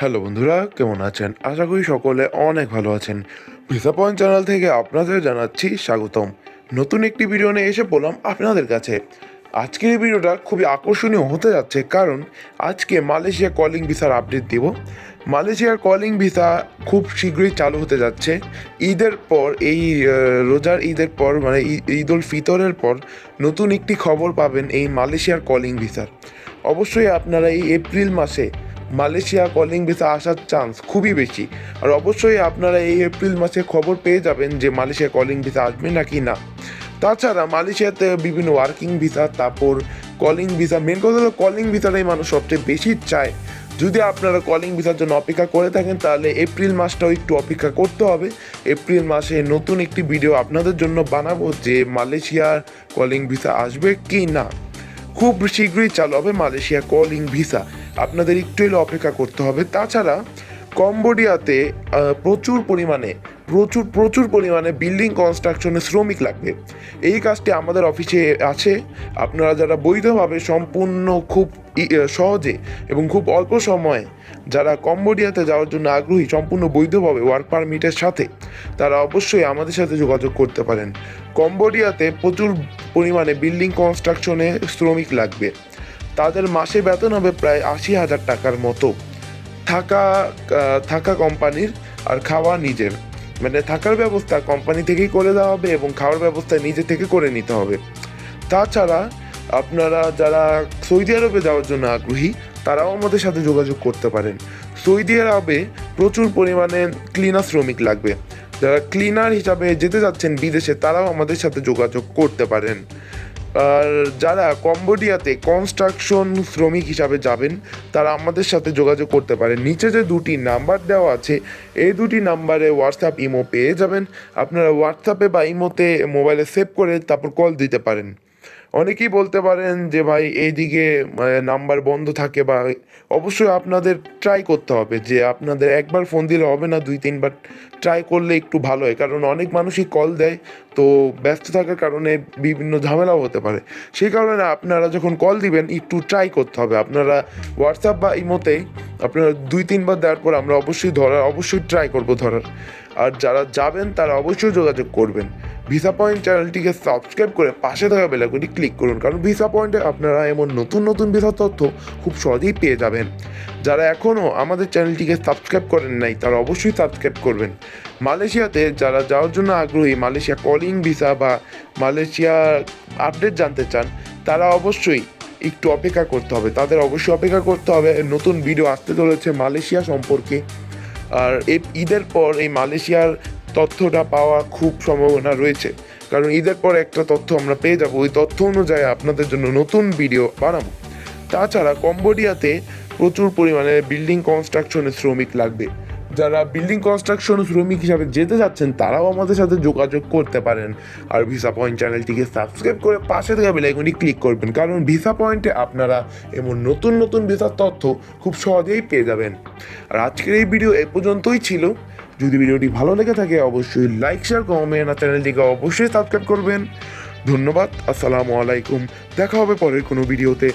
Hello বন্ধুরা, কেমন আছেন? আশা করি সকলে অনেক ভালো আছেন। ভিসা পয়েন্ট চ্যানেল থেকে আপনাদের জানাচ্ছি স্বাগতম। নতুন একটি ভিডিও নিয়ে এসে বললাম আপনাদের কাছে। আজকের এই ভিডিওটা খুবই আকর্ষণীয় হতে যাচ্ছে কারণ আজকে মালয়েশিয়া কলিং ভিসার আপডেট দিব। মালয়েশিয়ার কলিং ভিসা খুব শীঘ্রই চালু হতে যাচ্ছে। ঈদের পর, এই রোজার ঈদের পর মানে ঈদ উল ফিতরের পর নতুন একটি খবর পাবেন এই মালয়েশিয়ার কলিং ভিসার। অবশ্যই আপনারা এই এপ্রিল মাসে মালয়েশিয়া কলিং ভিসা আসার চান্স খুবই বেশি। আর অবশ্যই আপনারা এই এপ্রিল মাসে খবর পেয়ে যাবেন যে মালয়েশিয়া কলিং ভিসা আসবে নাকি না। তাছাড়া মালয়েশিয়াতে বিভিন্ন ওয়ার্কিং ভিসা তারপর কলিং ভিসা মেন কথা হলো কলিং ভিসাটাই মানুষ সবচেয়ে বেশি চায়। যদি আপনারা কলিং ভিসার জন্য অপেক্ষা করে থাকেন, তাহলে এপ্রিল মাসটাও একটু অপেক্ষা করতে হবে। এপ্রিল মাসে নতুন একটি ভিডিও আপনাদের জন্য বানাবো যে মালয়েশিয়ার কলিং ভিসা আসবে কি না। খুব শীঘ্রই চালু হবে মালয়েশিয়া কলিং ভিসা আপনাদের একটু এলে অপেক্ষা করতে হবে। তাছাড়া কম্বোডিয়াতে প্রচুর পরিমাণে, প্রচুর প্রচুর পরিমাণে বিল্ডিং কনস্ট্রাকশনে শ্রমিক লাগবে। এই কাজটি আমাদের অফিসে আছে। আপনারা যারা বৈধভাবে, সম্পূর্ণ খুব সহজে এবং খুব অল্প সময়ে যারা কম্বোডিয়াতে যাওয়ার জন্য আগ্রহী, সম্পূর্ণ বৈধভাবে ওয়ার্ক পারমিটের সাথে, তারা অবশ্যই আমাদের সাথে যোগাযোগ করতে পারেন। কম্বোডিয়াতে প্রচুর পরিমাণে বিল্ডিং কনস্ট্রাকশনে শ্রমিক লাগবে। তাদের মাসে বেতন হবে প্রায় আশি হাজার টাকার মতো। থাকা থাকা কোম্পানির আর খাওয়া নিজের। মানে থাকার ব্যবস্থা কোম্পানি থেকেই করে দেওয়া হবে এবং খাওয়ার ব্যবস্থা নিজে থেকে করে নিতে হবে। তাছাড়া আপনারা যারা সৌদি আরবে যাওয়ার জন্য আগ্রহী, তারাও আমাদের সাথে যোগাযোগ করতে পারেন। সৌদি আরবে প্রচুর পরিমাণে ক্লিনার শ্রমিক লাগবে। যারা ক্লিনার হিসাবে যেতে যাচ্ছেন বিদেশে, তারাও আমাদের সাথে যোগাযোগ করতে পারেন। যারা কম্বোডিয়াতে কনস্ট্রাকশন শ্রমিক হিসাবে যাবেন, তারা আমাদের সাথে যোগাযোগ করতে পারেন। নিচে যে দুটি নাম্বার দেওয়া আছে, এই দুটি নাম্বারে হোয়াটসঅ্যাপ ইমো পেয়ে যাবেন। আপনারা হোয়াটসঅ্যাপে বা ইমোতে মোবাইলে সেভ করে তারপর কল দিতে পারেন। অনেকেই বলতে পারেন যে ভাই এইদিকে নাম্বার বন্ধ থাকে বা অবশ্যই আপনাদের ট্রাই করতে হবে যে আপনাদের একবার ফোন দিলে হবে না, দুই তিনবার ট্রাই করলে একটু ভালো হয়। কারণ অনেক মানুষই কল দেয় তো ব্যস্ত থাকার কারণে বিভিন্ন ঝামেলাও হতে পারে। সেই কারণে আপনারা যখন কল দিবেন, একটু ট্রাই করতে হবে। আপনারা হোয়াটসঅ্যাপ বা ইমোতেই আপনারা দুই তিনবার দেওয়ার পর আমরা অবশ্যই ধরার, অবশ্যই ট্রাই করব ধরার। আর যারা যাবেন, তারা অবশ্যই যোগাযোগ করবেন। ভিসা পয়েন্ট চ্যানেলটিকে সাবস্ক্রাইব করে পাশে থাকা বেলাগুলি ক্লিক করুন। কারণ ভিসা পয়েন্টে আপনারা এমন নতুন নতুন ভিসা তথ্য খুব সহজেই পেয়ে যাবেন। যারা এখনও আমাদের চ্যানেলটিকে সাবস্ক্রাইব করেন নাই, তারা অবশ্যই সাবস্ক্রাইব করবেন। মালয়েশিয়াতে যারা যাওয়ার জন্য আগ্রহী, মালয়েশিয়া কলিং ভিসা বা মালয়েশিয়া আপডেট জানতে চান, তারা অবশ্যই একটু অপেক্ষা করতে হবে। তাদের অবশ্যই অপেক্ষা করতে হবে। নতুন ভিডিও আসতে চলেছে মালয়েশিয়া সম্পর্কে। আর ঈদের পর এই মালয়েশিয়ার তথ্যটা পাওয়া খুব সম্ভাবনা রয়েছে। কারণ ঈদের পর একটা তথ্য আমরা পেয়ে যাব। ওই তথ্য অনুযায়ী আপনাদের জন্য নতুন ভিডিও বানাবো। তাছাড়া কম্বোডিয়াতে প্রচুর পরিমাণে বিল্ডিং কনস্ট্রাকশনের শ্রমিক লাগবে। যারা বিল্ডিং কনস্ট্রাকশন শ্রমিক হিসাবে যেতে যাচ্ছেন, তারাও আমাদের সাথে যোগাযোগ করতে পারেন। আর ভিসা পয়েন্ট চ্যানেলটিকে সাবস্ক্রাইব করে পাশে থাকা বেলাইকনটি ক্লিক করবেন। কারণ ভিসা পয়েন্টে আপনারা এমন নতুন নতুন ভিসার তথ্য খুব সহজেই পেয়ে যাবেন। আর আজকের এই ভিডিও এ পর্যন্তই ছিল। যদি ভিডিওটি ভালো লেগে থাকে, অবশ্যই লাইক শেয়ার কমেন্ট আর চ্যানেলটিকে অবশ্যই সাবস্ক্রাইব করবেন। ধন্যবাদ, আসসালামু আলাইকুম। দেখা হবে পরের কোনো ভিডিওতে